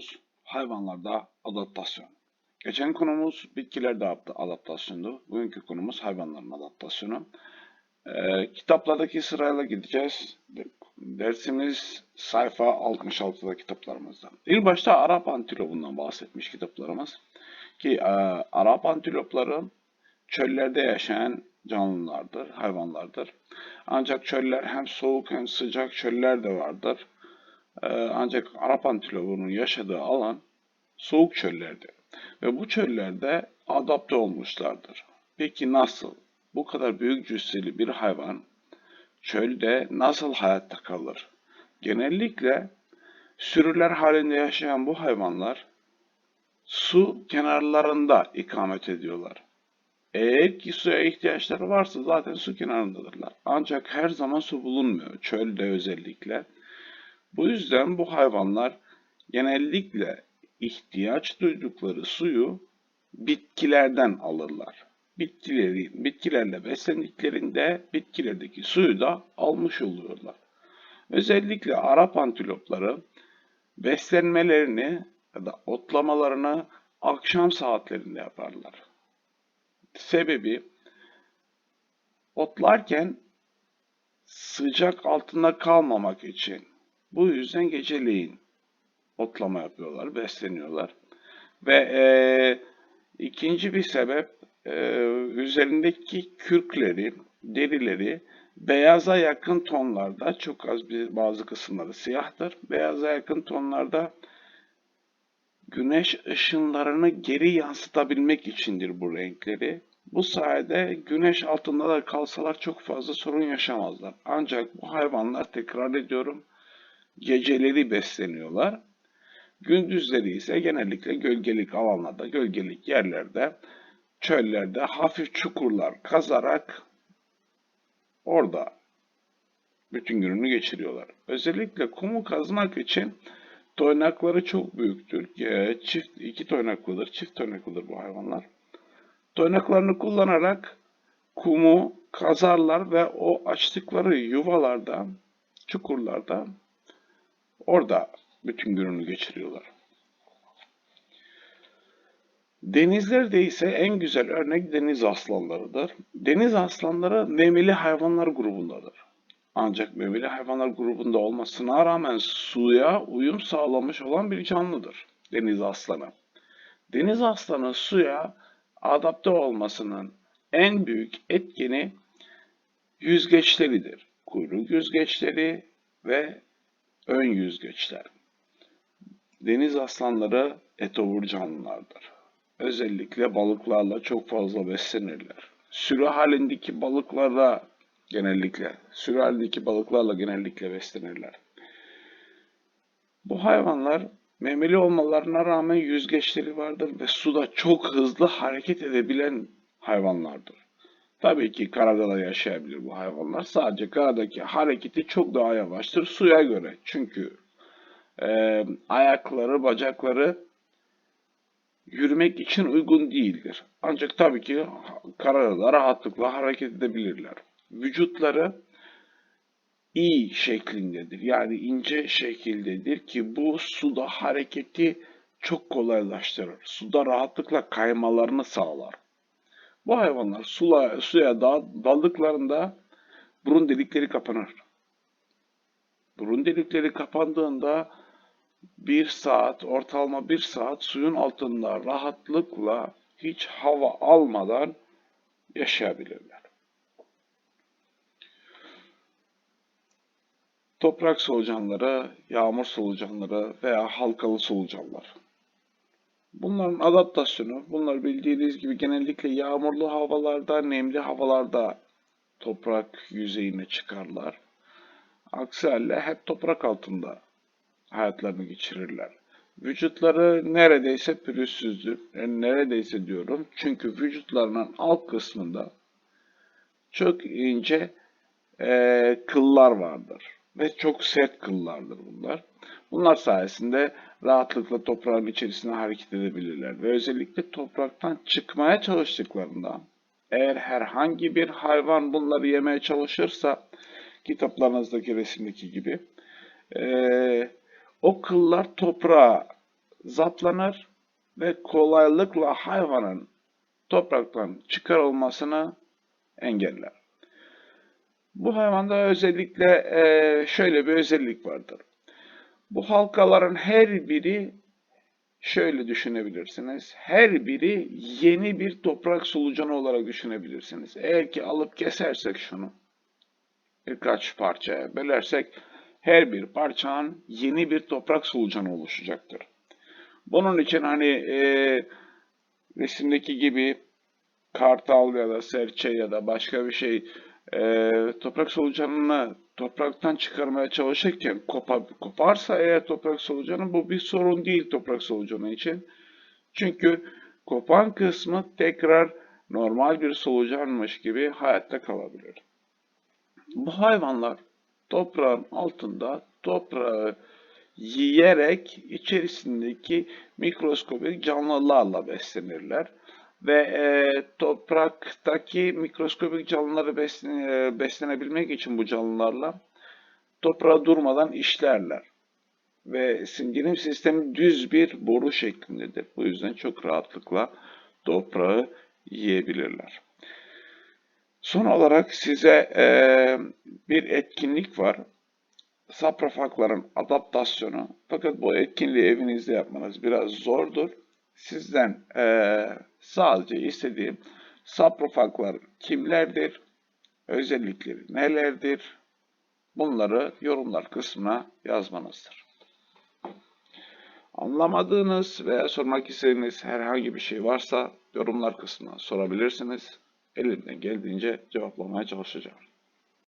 konumuz hayvanlarda adaptasyon. Geçen konumuz bitkilerde adap- adaptasyondu. Bugünkü konumuz hayvanların adaptasyonu. Ee, kitaplardaki sırayla gideceğiz. Dersimiz sayfa 66'da kitaplarımızda. İlk başta Arap antilopundan bahsetmiş kitaplarımız. Ki e, Arap antilopları çöllerde yaşayan canlılardır, hayvanlardır. Ancak çöller hem soğuk hem sıcak çöller de vardır. Ee, ancak Arap antilopunun yaşadığı alan soğuk çöllerdir. Ve bu çöllerde adapte olmuşlardır. Peki nasıl? Bu kadar büyük cüsseli bir hayvan çölde nasıl hayatta kalır? Genellikle sürüler halinde yaşayan bu hayvanlar su kenarlarında ikamet ediyorlar. Eğer ki suya ihtiyaçları varsa zaten su kenarındadırlar. Ancak her zaman su bulunmuyor. Çölde özellikle. Bu yüzden bu hayvanlar genellikle ihtiyaç duydukları suyu bitkilerden alırlar. Bitkileri, bitkilerle beslendiklerinde bitkilerdeki suyu da almış oluyorlar. Özellikle Arap antilopları beslenmelerini ya da otlamalarını akşam saatlerinde yaparlar. Sebebi otlarken sıcak altında kalmamak için. Bu yüzden geceleyin otlama yapıyorlar, besleniyorlar. Ve e, ikinci bir sebep e, üzerindeki kürkleri, derileri beyaza yakın tonlarda, çok az bir bazı kısımları siyahtır. Beyaza yakın tonlarda güneş ışınlarını geri yansıtabilmek içindir bu renkleri. Bu sayede güneş altında da kalsalar çok fazla sorun yaşamazlar. Ancak bu hayvanlar tekrar ediyorum geceleri besleniyorlar. Gündüzleri ise genellikle gölgelik alanlarda, gölgelik yerlerde, çöllerde hafif çukurlar kazarak orada bütün gününü geçiriyorlar. Özellikle kumu kazmak için toynakları çok büyüktür. E, çift iki toynaklıdır, çift toynaklıdır bu hayvanlar. Toynaklarını kullanarak kumu kazarlar ve o açtıkları yuvalarda, çukurlarda orada bütün gününü geçiriyorlar. Denizlerde ise en güzel örnek deniz aslanlarıdır. Deniz aslanları memeli hayvanlar grubundadır. Ancak memeli hayvanlar grubunda olmasına rağmen suya uyum sağlamış olan bir canlıdır deniz aslanı. Deniz aslanı suya adapte olmasının en büyük etkeni yüzgeçleridir. Kuyruk yüzgeçleri ve ön yüzgeçler. Deniz aslanları etovur canlılardır. Özellikle balıklarla çok fazla beslenirler. Sürü halindeki balıklarla genellikle, sürü halindeki balıklarla genellikle beslenirler. Bu hayvanlar memeli olmalarına rağmen yüzgeçleri vardır ve suda çok hızlı hareket edebilen hayvanlardır. Tabii ki karada da yaşayabilir bu hayvanlar. Sadece karadaki hareketi çok daha yavaştır suya göre. Çünkü e, ayakları, bacakları yürümek için uygun değildir. Ancak tabii ki karada da rahatlıkla hareket edebilirler. Vücutları i şeklindedir. Yani ince şekildedir ki bu suda hareketi çok kolaylaştırır. Suda rahatlıkla kaymalarını sağlar. Bu hayvanlar sula, suya daldıklarında burun delikleri kapanır. Burun delikleri kapandığında bir saat, ortalama bir saat suyun altında rahatlıkla hiç hava almadan yaşayabilirler. Toprak solucanları, yağmur solucanları veya halkalı solucanlar. Bunların adaptasyonu, bunlar bildiğiniz gibi genellikle yağmurlu havalarda, nemli havalarda toprak yüzeyine çıkarlar. Aksi halde hep toprak altında hayatlarını geçirirler. Vücutları neredeyse pürüzsüzdür. Yani neredeyse diyorum. Çünkü vücutlarının alt kısmında çok ince e, kıllar vardır. Ve çok sert kıllardır bunlar. Bunlar sayesinde rahatlıkla toprağın içerisine hareket edebilirler. Ve özellikle topraktan çıkmaya çalıştıklarında eğer herhangi bir hayvan bunları yemeye çalışırsa kitaplarınızdaki resimdeki gibi e, o kıllar toprağa zaplanır ve kolaylıkla hayvanın topraktan çıkarılmasını engeller. Bu hayvanda özellikle eee, şöyle bir özellik vardır. Bu halkaların her biri şöyle düşünebilirsiniz. Her biri yeni bir toprak solucanı olarak düşünebilirsiniz. Eğer ki alıp kesersek şunu birkaç parçaya bölersek her bir parçanın yeni bir toprak solucanı oluşacaktır. Bunun için hani eee resimdeki gibi kartal ya da serçe ya da başka bir şey e, toprak solucanını topraktan çıkarmaya çalışırken kopa, koparsa eğer toprak solucanı bu bir sorun değil toprak solucanı için. Çünkü kopan kısmı tekrar normal bir solucanmış gibi hayatta kalabilir. Bu hayvanlar toprağın altında toprağı yiyerek içerisindeki mikroskobik canlılarla beslenirler ve e, topraktaki mikroskobik canlıları beslen, e, beslenebilmek için bu canlılarla toprağa durmadan işlerler. Ve sindirim sistemi düz bir boru şeklindedir. Bu yüzden çok rahatlıkla toprağı yiyebilirler. Son olarak size e, bir etkinlik var. Saprofagların adaptasyonu. Fakat bu etkinliği evinizde yapmanız biraz zordur. Sizden eee, sadece istediğim saprofaglar kimlerdir, özellikleri nelerdir, bunları yorumlar kısmına yazmanızdır. Anlamadığınız veya sormak istediğiniz herhangi bir şey varsa yorumlar kısmına sorabilirsiniz. Elimden geldiğince cevaplamaya çalışacağım.